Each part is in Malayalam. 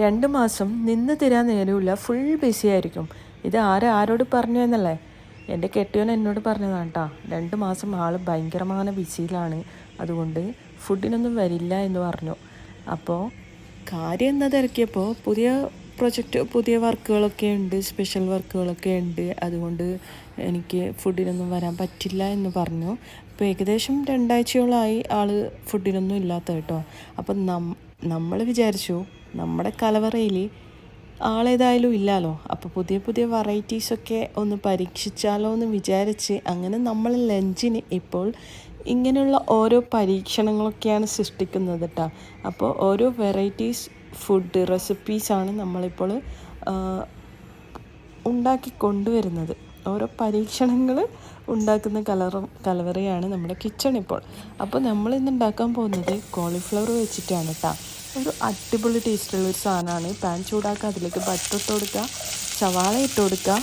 രണ്ട് മാസം നിന്ന് തീരാൻ നേരമില്ല ഫുൾ ബിസി ആയിരിക്കും. ഇത് ആരെ ആരോട് പറഞ്ഞു എന്നല്ലേ? എന്റെ കെട്ടിയോൻ എന്നോട് പറഞ്ഞതാണ് കേട്ടോ രണ്ട് മാസം ആൾ ഭയങ്കരമായ ബിസിയിലാണ്. അതുകൊണ്ട് ഫുഡിനൊന്നും വരില്ല എന്ന് പറഞ്ഞു. അപ്പോൾ കാര്യം എന്താ തിരക്കിയപ്പോൾ പുതിയ പ്രൊജക്റ്റ് പുതിയ വർക്കുകളൊക്കെ ഉണ്ട് സ്പെഷ്യൽ വർക്കുകളൊക്കെ ഉണ്ട്. അതുകൊണ്ട് എനിക്ക് ഫുഡിനൊന്നും വരാൻ പറ്റില്ല എന്ന് പറഞ്ഞു. അപ്പോൾ ഏകദേശം രണ്ടാഴ്ചയോളമായി ആൾ ഫുഡിനൊന്നും ഇല്ലാത്ത കേട്ടോ. അപ്പം നം നമ്മൾ വിചാരിച്ചു നമ്മുടെ കലവറയിൽ ആളേതായാലും ഇല്ലല്ലോ അപ്പോൾ പുതിയ പുതിയ വെറൈറ്റീസൊക്കെ ഒന്ന് പരീക്ഷിച്ചാലോ എന്ന് വിചാരിച്ച് അങ്ങനെ നമ്മൾ ലഞ്ചിന് ഇപ്പോൾ ഇങ്ങനെയുള്ള ഓരോ പരീക്ഷണങ്ങളൊക്കെയാണ് സൃഷ്ടിക്കുന്നത് കേട്ടോ അപ്പോൾ ഓരോ വെറൈറ്റീസ് ഫുഡ് റെസിപ്പീസാണ് നമ്മളിപ്പോൾ ഉണ്ടാക്കി കൊണ്ടുവരുന്നത് ഓരോ പരീക്ഷണങ്ങൾ ഉണ്ടാക്കുന്ന കലറ കലവറയാണ് നമ്മുടെ കിച്ചൺ ഇപ്പോൾ. അപ്പോൾ നമ്മൾ ഇന്ന് ഉണ്ടാക്കാൻ പോകുന്നത് കോളിഫ്ലവർ വെച്ചിട്ടാണ് കേട്ടോ ഒരു അടിപൊളി ടേസ്റ്റുള്ള ഒരു സാധനമാണ്. പാൻ ചൂടാക്കുക അതിലേക്ക് ബട്ടർ ഇട്ട് കൊടുക്കുക സവാള ഇട്ട് കൊടുക്കുക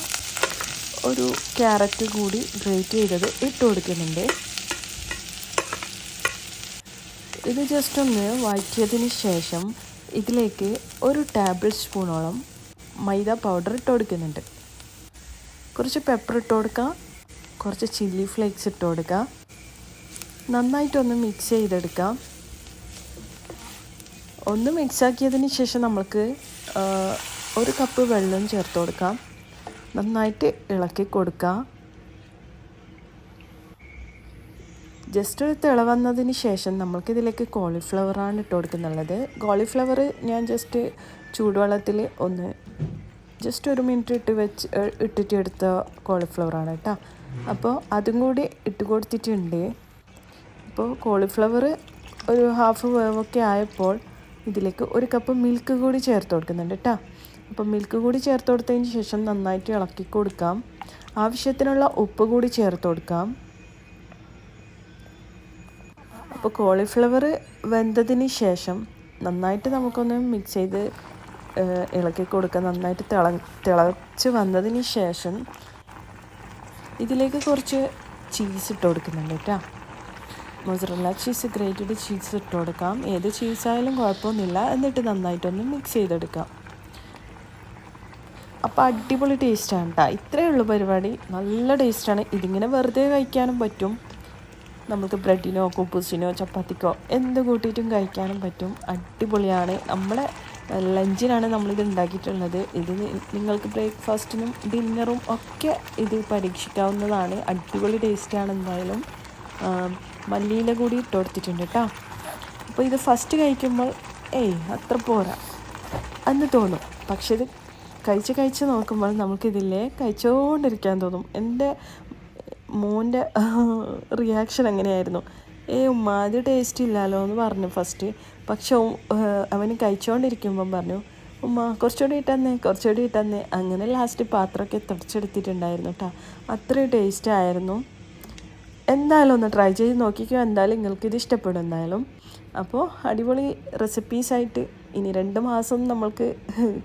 ഒരു ക്യാരറ്റ് കൂടി ഗ്രേറ്റ് ചെയ്തത് ഇട്ട് കൊടുക്കുന്നുണ്ട്. ഇത് ജസ്റ്റ് ഒന്ന് വഴറ്റിയതിന് ശേഷം ഇതിലേക്ക് ഒരു ടേബിൾ സ്പൂണോളം മൈദ പൗഡർ ഇട്ട് കൊടുക്കുന്നുണ്ട്. കുറച്ച് പെപ്പർ ഇട്ട് കൊടുക്കുക കുറച്ച് ചില്ലി ഫ്ലേക്സ് ഇട്ട് കൊടുക്കുക നന്നായിട്ടൊന്ന് മിക്സ് ചെയ്തെടുക്കാം. ഒന്ന് മിക്സാക്കിയതിന് ശേഷം നമ്മൾക്ക് ഒരു കപ്പ് വെള്ളം ചേർത്ത് കൊടുക്കാം. നന്നായിട്ട് ഇളക്കി കൊടുക്കാം. ജസ്റ്റ് ഒരു തിളവന്നതിന് ശേഷം നമ്മൾക്കിതിലേക്ക് കോളിഫ്ലവറാണ് ഇട്ട് കൊടുക്കുന്നുള്ളത്. കോളിഫ്ലവർ ഞാൻ ജസ്റ്റ് ചൂടുവെള്ളത്തിൽ ഒന്ന് ജസ്റ്റ് ഒരു മിനിറ്റ് ഇട്ട് വെച്ച് ഇട്ടിട്ട് എടുത്ത കോളിഫ്ലവറാണ് കേട്ടോ. അപ്പോൾ അതും കൂടി ഇട്ട് കൊടുത്തിട്ടുണ്ട്. അപ്പോൾ കോളിഫ്ലവർ ഒരു ഹാഫ് വേവൊക്കെ ആയപ്പോൾ ഇതിലേക്ക് ഒരു കപ്പ് മിൽക്ക് കൂടി ചേർത്ത് കൊടുക്കുന്നുണ്ട് കേട്ടോ. അപ്പോൾ മിൽക്ക് കൂടി ചേർത്ത് കൊടുത്തതിന് ശേഷം നന്നായിട്ട് ഇളക്കി കൊടുക്കാം. ആവശ്യത്തിനുള്ള ഉപ്പ് കൂടി ചേർത്ത് കൊടുക്കാം. അപ്പോൾ കോളിഫ്ലവർ വെന്തതിന് ശേഷം നന്നായിട്ട് നമുക്കൊന്ന് മിക്സ് ചെയ്ത് ഇളക്കി കൊടുക്കാം നന്നായിട്ട് തിള തിളച്ച് വന്നതിന് ശേഷം ഇതിലേക്ക് കുറച്ച് ചീസ് ഇട്ട് കൊടുക്കുന്നുണ്ട് കേട്ടോ. മൊസറല്ല ചീസ് ഗ്രേറ്റഡ് ചീസ് ഇട്ട് കൊടുക്കാം. ഏത് ചീസായാലും കുഴപ്പമൊന്നുമില്ല. എന്നിട്ട് നന്നായിട്ടൊന്ന് മിക്സ് ചെയ്തെടുക്കാം. അപ്പോൾ അടിപൊളി ടേസ്റ്റാണ് കേട്ടോ. ഇത്രയേ ഉള്ളൂ പരിപാടി. നല്ല ടേസ്റ്റാണ് ഇതിങ്ങനെ വെറുതെ കഴിക്കാനും പറ്റും. നമുക്ക് ബ്രെഡിനോ കുപ്പൂസിനോ ചപ്പാത്തിക്കോ എന്ത് കൂട്ടിയിട്ടും കഴിക്കാനും പറ്റും. അടിപൊളിയാണ്. നമ്മളെ ലഞ്ചിനാണ് നമ്മളിത് ഉണ്ടാക്കിയിട്ടുള്ളത്. ഇത് നിങ്ങൾക്ക് ബ്രേക്ക്ഫാസ്റ്റിനും ഡിന്നറും ഒക്കെ ഇത് പരീക്ഷിക്കാവുന്നതാണ്. അടിപൊളി ടേസ്റ്റാണ് എന്തായാലും. മല്ലിയില കൂടി ഇട്ട് കൊടുത്തിട്ടുണ്ട് കേട്ടോ അപ്പോൾ ഇത് ഫസ്റ്റ് കഴിക്കുമ്പോൾ ഏയ് അത്ര പോരാ. എന്ന് തോന്നും. പക്ഷേ ഇത് കഴിച്ച് കഴിച്ച് നോക്കുമ്പോൾ നമുക്കിതില്ലേ കഴിച്ചുകൊണ്ടിരിക്കാൻ തോന്നും. എന്റെ മോന്റെ റിയാക്ഷൻ എങ്ങനെയായിരുന്നു? ഏ ഉമ്മ അത് ടേസ്റ്റ് ഇല്ലല്ലോ എന്ന് പറഞ്ഞു ഫസ്റ്റ് പക്ഷെ അവന് കഴിച്ചുകൊണ്ടിരിക്കുമ്പം പറഞ്ഞു ഉമ്മ കുറച്ചുകൂടി ഇട്ടന്നേ കുറച്ചുകൂടി ഇട്ടന്നേ. അങ്ങനെ ലാസ്റ്റ് പാത്രമൊക്കെ തുടച്ചെടുത്തിട്ടുണ്ടായിരുന്നു കേട്ടോ അത്രയും ടേസ്റ്റ് ആയിരുന്നു. എന്തായാലും ഒന്ന് ട്രൈ ചെയ്ത് നോക്കിക്കോ എന്തായാലും നിങ്ങൾക്ക് ഇത് ഇഷ്ടപ്പെടും എന്തായാലും. അപ്പോൾ അടിപൊളി റെസിപ്പീസായിട്ട് ഇനി രണ്ട് മാസം നമ്മൾക്ക്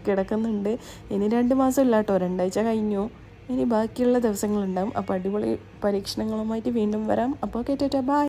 കിടക്കുന്നുണ്ട്. ഇനി രണ്ട് മാസം ഇല്ല കേട്ടോ രണ്ടാഴ്ച കഴിഞ്ഞു. ഇനി ബാക്കിയുള്ള ദിവസങ്ങളുണ്ടാകും അപ്പോൾ അടിപൊളി പരീക്ഷണങ്ങളുമായിട്ട് വീണ്ടും വരാം. അപ്പോൾ കേട്ടോ ബൈ.